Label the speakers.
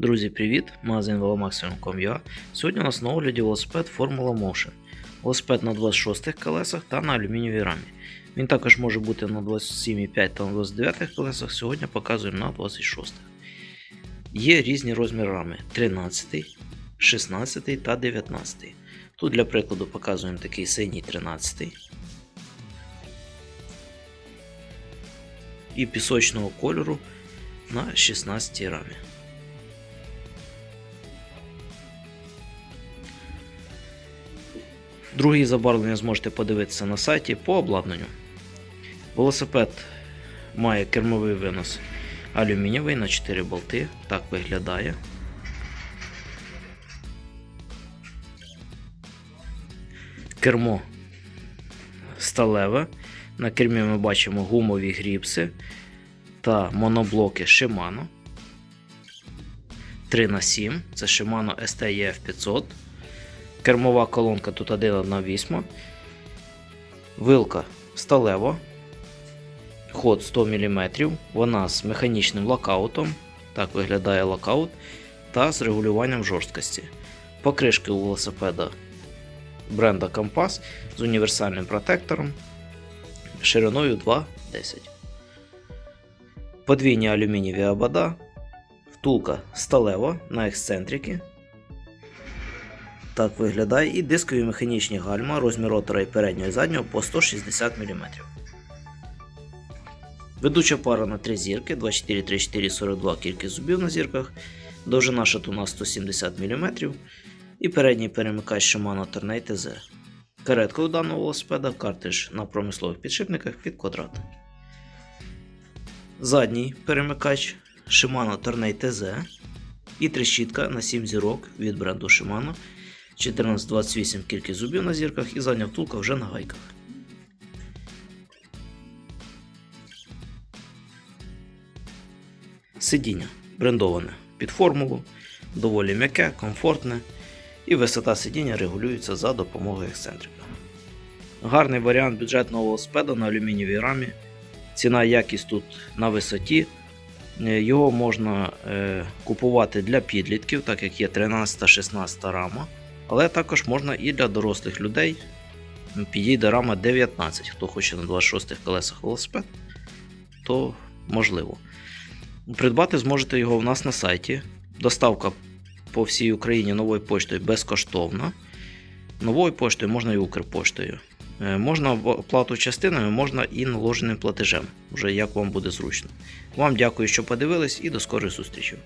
Speaker 1: Друзі, привіт! Магазин velomaximum.com.ua Сьогодні у нас на огляді велосипед Formula Motion. Велосипед на 26 колесах та на алюмінієвій рамі. Він також може бути на 27,5 та на 29 колесах. Сьогодні показуємо на 26. Є різні розміри рами 13, 16 та 19. Тут для прикладу показуємо такий синій 13. І пісочного кольору на 16 рамі. Другі забарвлення зможете подивитися на сайті по обладнанню. Велосипед має кермовий винос алюмінієвий на 4 болти. Так виглядає. Кермо сталеве. На кермі ми бачимо гумові гріпси та моноблоки Shimano. 3х7, це Shimano STEF 500. Кермова колонка тут 1,8. Вилка сталева. Ход 100 мм. Вона з механічним локаутом. Так виглядає локаут. Та з регулюванням жорсткості. Покришки у велосипеда бренда Компас з універсальним протектором шириною 2,10. Подвійні алюмінієві обода. Втулка сталева на ексцентрики. Так виглядає і дискові механічні гальма, розмір ротора і переднього і заднього по 160 мм. Ведуча пара на 3 зірки 24, 34, 42 кількість зубів на зірках, довжина шатуна 170 мм і передній перемикач Shimano Tornado TZ. Каретка у даного велосипеда, картридж на промислових підшипниках під квадрат. Задній перемикач Shimano Tornado TZ і трещітка на 7 зірок від бренду Shimano 1428 кількість зубів на зірках і задня втулка вже на гайках. Сидіння брендоване під формулу, доволі м'яке, комфортне, і висота сидіння регулюється за допомогою ексцентрика. Гарний варіант бюджетного велосипеда на алюмінієвій рамі. Ціна якість тут на висоті. Е, Його можна е, купувати для підлітків, так як є 13-16 рама. Але також можна і для дорослих людей. Підійде рама 19. Хто хоче на 26 колесах велосипед, то можливо. Придбати зможете його у нас на сайті. Доставка по всій Україні новою поштою безкоштовна. Новою поштою можна і Укрпоштою. Е, Можна оплату частинами, можна і наложеним платежем, вже як вам буде зручно. Вам дякую, що подивились, і до скорої зустрічі.